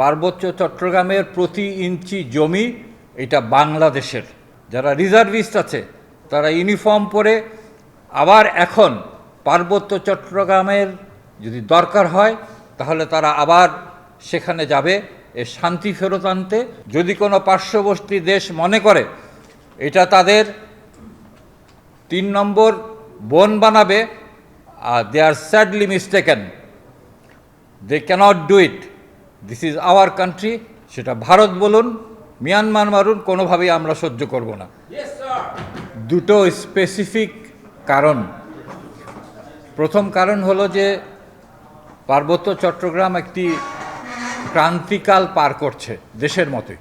পার্বত্য চট্টগ্রামের প্রতি ইঞ্চি জমি এটা বাংলাদেশের। যারা রিজার্ভিস্ট আছে, তারা ইউনিফর্ম পরে আবার এখন পার্বত্য চট্টগ্রামের যদি দরকার হয়, তাহলে তারা আবার সেখানে যাবে, এ শান্তি ফেরত আনতে। যদি কোনো পার্শ্ববর্তী দেশ মনে করে, এটা তাদের তিন নম্বর বোন বানাবে, আর they are sadly mistaken they cannot do it this is our country সেটা ভারত বলুন মিয়ানমার মারুন কোনোভাবেই আমরা সহ্য করব না। দুটো স্পেসিফিক কারণ। প্রথম কারণ হলো যে পার্বত্য চট্টগ্রাম একটি ক্রান্তিকাল পার করছে দেশের মতোই।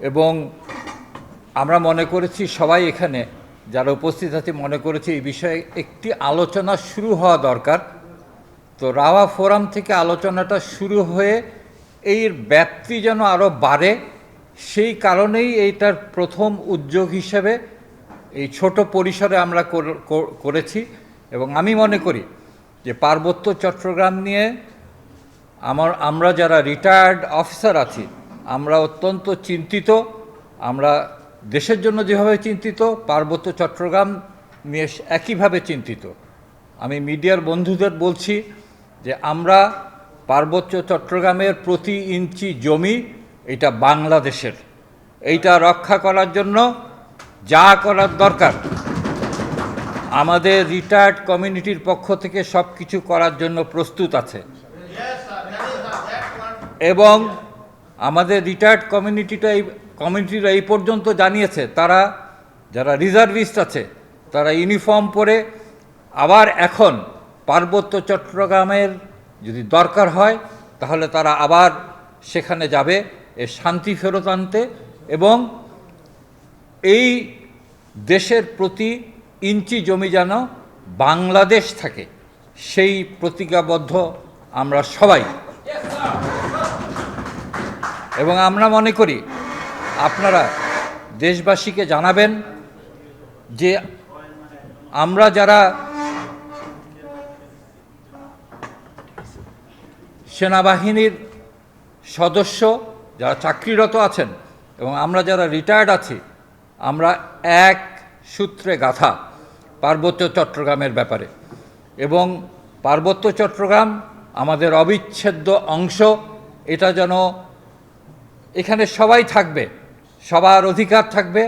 এবং আমরা মনে করেছি সবাই এখানে যারা উপস্থিত আছে মনে করেছি এই বিষয়ে একটি আলোচনা শুরু হওয়া দরকার। তো রাওয়া ফোরাম থেকে আলোচনাটা শুরু হয়ে এর ব্যাপ্তি যেন আরও বাড়ে, সেই কারণেই এইটার প্রথম উদ্যোগ হিসেবে এই ছোট পরিসরে আমরা কর- কর- করেছি। এবং আমি মনে করি যে পার্বত্য চট্টগ্রাম নিয়ে আমার, আমরা যারা রিটায়ার্ড অফিসার আছি, আমরা অত্যন্ত চিন্তিত। আমরা দেশের জন্য যেভাবে চিন্তিত, পার্বত্য চট্টগ্রাম নিয়ে একইভাবে চিন্তিত। আমি মিডিয়ার বন্ধুদের বলছি যে আমরা পার্বত্য চট্টগ্রামের প্রতি ইঞ্চি জমি এটা বাংলাদেশের। এইটা রক্ষা করার জন্য যা করার দরকার। আমাদের রিটায়ার্ড কমিউনিটির পক্ষ থেকে সব কিছু করার জন্য প্রস্তুত আছে। এবং আমাদের রিটায়ার্ড কমিউনিটিটা এই কমিউনিটিরা এই পর্যন্ত জানিয়েছে, তারা যারা রিজার্ভিস্ট আছে, তারা ইউনিফর্ম পরে আবার এখন পার্বত্য চট্টগ্রামের যদি দরকার হয়, তাহলে তারা আবার সেখানে যাবে, এ শান্তি ফেরত আনতে এবং এই দেশের প্রতি ইঞ্চি জমি যেন বাংলাদেশ থাকে, সেই প্রতিজ্ঞাবদ্ধ আমরা সবাই। এবং আমরা মনে করি, আপনারা দেশবাসীকে জানাবেন যে আমরা যারা সেনাবাহিনীর সদস্য যারা চাকরিরত আছেন এবং আমরা যারা রিটায়ার্ড আছি, আমরা এক সূত্রে গাথা পার্বত্য চট্টগ্রামের ব্যাপারে। এবং পার্বত্য চট্টগ্রাম আমাদের অবিচ্ছেদ্য অংশ, এটা যেন এখানে সবাই থাকবে, সবার অধিকার থাকবে।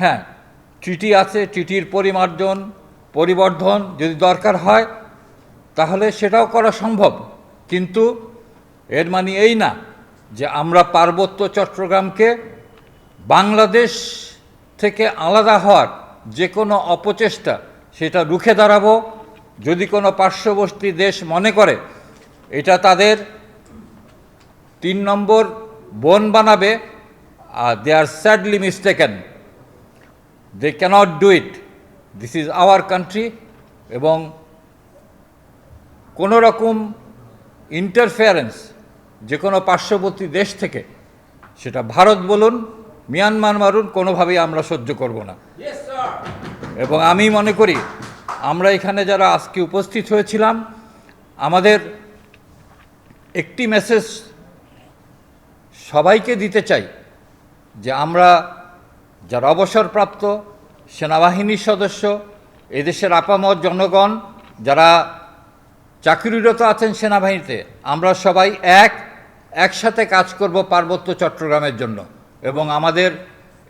হ্যাঁ ট্রিটি আছে ট্রিটির পরিমার্জন, পরিবর্ধন যদি দরকার হয়, তাহলে সেটাও করা সম্ভব। কিন্তু এর মানে এই না যে আমরা পার্বত্য চট্টগ্রামকে বাংলাদেশ থেকে আলাদা হওয়ার যে কোনো অপচেষ্টা, সেটা রুখে দাঁড়াবো। যদি কোনো পার্শ্ববর্তী দেশ মনে করে এটা তাদের তিন নম্বর বোন বানাবে, আর they are sadly mistaken they cannot do it this is our country এবং কোনো রকম ইন্টারফেয়ারেন্স যে কোনো পার্শ্ববর্তী দেশ থেকে সেটা ভারত বলুন মিয়ানমার মারুন কোনোভাবেই আমরা সহ্য করব না। এবং আমি মনে করি আমরা এখানে যারা আজকে উপস্থিত হয়েছিলাম আমাদের একটি মেসেজ সবাইকে দিতে চাই যে আমরা যারা অবসরপ্রাপ্ত সেনাবাহিনীর সদস্য এদেশের আপামর জনগণ যারা চাকরিরত আছেন সেনাবাহিনীতে। আমরা সবাই এক, একসাথে কাজ করব পার্বত্য চট্টগ্রামের জন্য। এবং আমাদের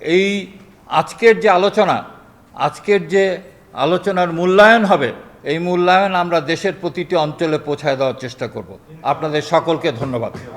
এই আজকের যে আলোচনা, আজকের যে আলোচনার মূল্যায়ন হবে, এই মূল্যায়ন আমরা দেশের প্রতিটি অঞ্চলে পৌঁছায় দেওয়ার চেষ্টা করব। আপনাদের সকলকে ধন্যবাদ।